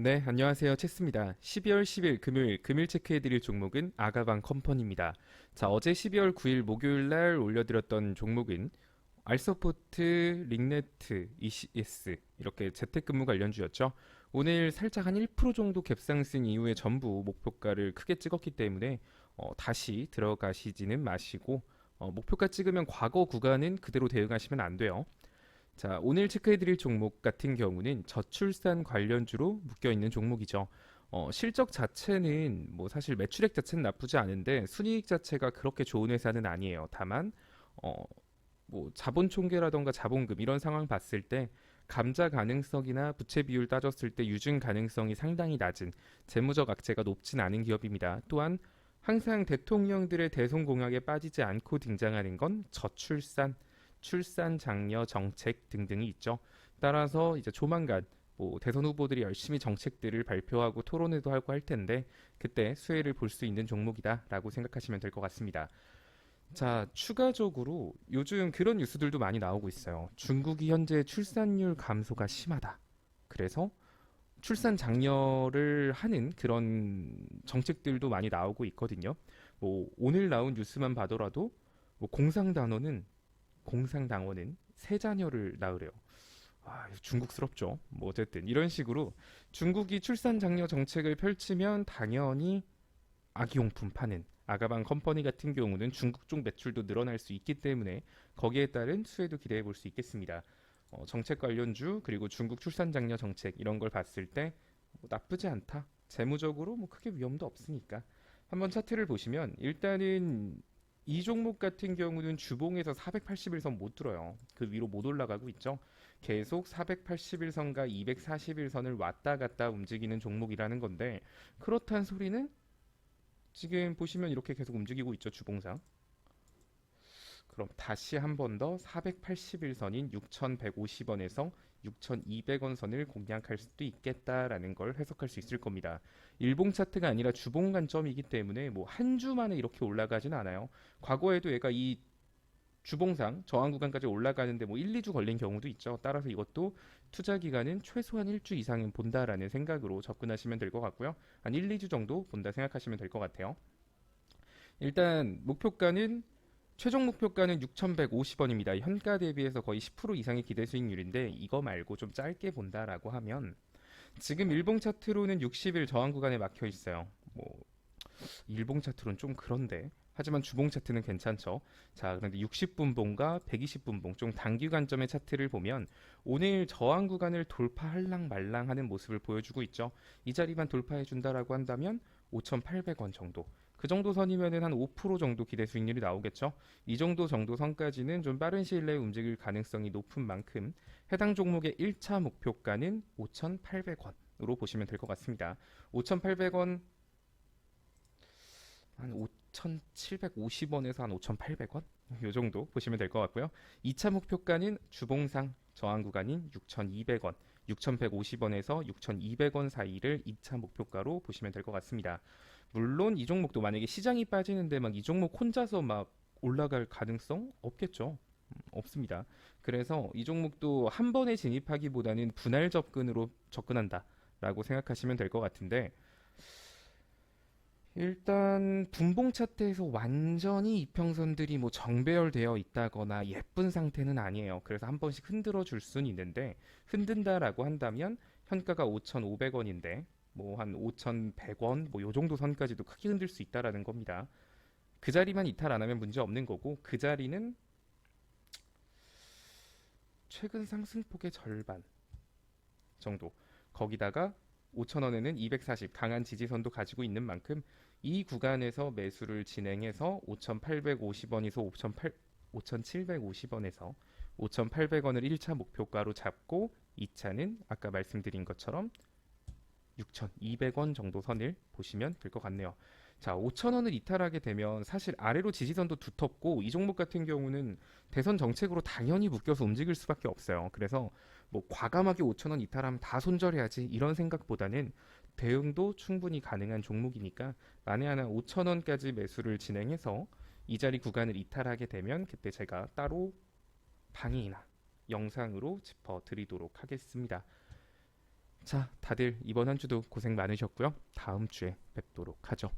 네, 안녕하세요. 체스입니다. 12월 10일 금요일 금일 체크해드릴 종목은 아가방 컴퍼니입니다. 자, 어제 12월 9일 목요일 날 올려드렸던 종목은 알서포트, 링네트, ECS 이렇게 재택근무 관련주였죠. 오늘 살짝 한 1% 정도 갭상승 이후에 전부 목표가를 크게 찍었기 때문에 어, 다시 들어가시지는 마시고 어, 목표가 찍으면 과거 구간은 그대로 대응하시면 안 돼요. 자, 오늘 체크해드릴 종목 같은 경우는 저출산 관련주로 묶여 있는 종목이죠. 어, 실적 자체는 뭐 사실 매출액 자체는 나쁘지 않은데 순이익 자체가 그렇게 좋은 회사는 아니에요. 다만 어, 뭐 자본 총계라던가 자본금 이런 상황 봤을 때 감자 가능성이나 부채 비율 따졌을 때 유증 가능성이 상당히 낮은 재무적 악재가 높진 않은 기업입니다. 또한 항상 대통령들의 대선 공약에 빠지지 않고 등장하는 건 저출산 출산 장려 정책 등등이 있죠. 따라서 이제 조만간 뭐 대선 후보들이 열심히 정책들을 발표하고 토론회도 하고 할 텐데 그때 수혜를 볼 수 있는 종목이다라고 생각하시면 될 것 같습니다. 자, 추가적으로 요즘 그런 뉴스들도 많이 나오고 있어요. 중국이 현재 출산율 감소가 심하다. 그래서 출산 장려를 하는 그런 정책들도 많이 나오고 있거든요. 뭐 오늘 나온 뉴스만 봐더라도 뭐 공상단원은 공상당원은 세 자녀를 낳으래요. 아, 중국스럽죠. 뭐 어쨌든 이런 식으로 중국이 출산 장려 정책을 펼치면 당연히 아기용품 파는 아가방 컴퍼니 같은 경우는 중국 쪽 매출도 늘어날 수 있기 때문에 거기에 따른 수혜도 기대해 볼 수 있겠습니다. 어, 정책 관련주 그리고 중국 출산 장려 정책 이런 걸 봤을 때 뭐 나쁘지 않다. 재무적으로 뭐 크게 위험도 없으니까 한번 차트를 보시면 일단은 이 종목 같은 경우는 주봉에서 481선 못 들어요. 그 위로 못 올라가고 있죠. 계속 481선과 241선을 왔다 갔다 움직이는 종목이라는 건데 그렇단 소리는 지금 보시면 이렇게 계속 움직이고 있죠. 주봉상. 그럼 다시 한 번 더 481선인 6,150원에서 6,200원 선을 공략할 수도 있겠다라는 걸 해석할 수 있을 겁니다. 일봉 차트가 아니라 주봉 관점이기 때문에 뭐 한 주 만에 이렇게 올라가진 않아요. 과거에도 얘가 이 주봉상 저항 구간까지 올라가는데 뭐 1, 2주 걸린 경우도 있죠. 따라서 이것도 투자 기간은 최소한 1주 이상은 본다라는 생각으로 접근하시면 될 것 같고요. 한 1, 2주 정도 본다 생각하시면 될 것 같아요. 일단 목표가는 최종 목표가는 6,150원입니다. 현가 대비해서 거의 10% 이상의 기대 수익률인데 이거 말고 좀 짧게 본다라고 하면 지금 일봉 차트로는 60일 저항 구간에 막혀 있어요. 뭐 일봉 차트로는 좀 그런데 하지만 주봉 차트는 괜찮죠. 자, 그런데 60분 봉과 120분 봉 좀 단기 관점의 차트를 보면 오늘 저항 구간을 돌파할랑 말랑 하는 모습을 보여주고 있죠. 이 자리만 돌파해 준다라고 한다면 5,800원 정도. 그 정도 선이면은 한 5% 정도 기대 수익률이 나오겠죠. 이 정도 정도 선까지는 좀 빠른 시일 내에 움직일 가능성이 높은 만큼 해당 종목의 1차 목표가는 5,800원으로 보시면 될 것 같습니다. 5,800원 한 5,750원에서 한 5,800원 요 정도 보시면 될 것 같고요. 2차 목표가는 주봉상 저항 구간인 6,200원, 6,150원에서 6,200원 사이를 2차 목표가로 보시면 될 것 같습니다. 물론 이 종목도 만약에 시장이 빠지는데 막 이 종목 혼자서 막 올라갈 가능성 없겠죠. 음, 없습니다. 그래서 이 종목도 한 번에 진입하기보다는 분할 접근으로 접근한다라고 생각하시면 될 것 같은데 일단 분봉 차트에서 완전히 이평선들이 뭐 정배열되어 있다거나 예쁜 상태는 아니에요. 그래서 한 번씩 흔들어 줄 수는 있는데 흔든다라고 한다면 현가가 5,500원인데 뭐 한 5,100원 뭐 요 정도 선까지도 크게 흔들 수 있다라는 겁니다. 그 자리만 이탈 안 하면 문제 없는 거고 그 자리는 최근 상승폭의 절반 정도. 거기다가 5,000원에는 240 강한 지지선도 가지고 있는 만큼 이 구간에서 매수를 진행해서 5,850원에서 5,800 5,750원에서 5,800원을 1차 목표가로 잡고 2차는 아까 말씀드린 것처럼 6,200원 정도 선을 보시면 될 것 같네요. 자, 5,000원을 이탈하게 되면 사실 아래로 지지선도 두텁고 이 종목 같은 경우는 대선 정책으로 당연히 묶여서 움직일 수밖에 없어요. 그래서 뭐 과감하게 5,000원 이탈하면 다 손절해야지 이런 생각보다는 대응도 충분히 가능한 종목이니까 만에 하나 5,000원까지 매수를 진행해서 이 자리 구간을 이탈하게 되면 그때 제가 따로 방이나 영상으로 짚어 드리도록 하겠습니다. 자, 다들 이번 한 주도 고생 많으셨고요. 다음 주에 뵙도록 하죠.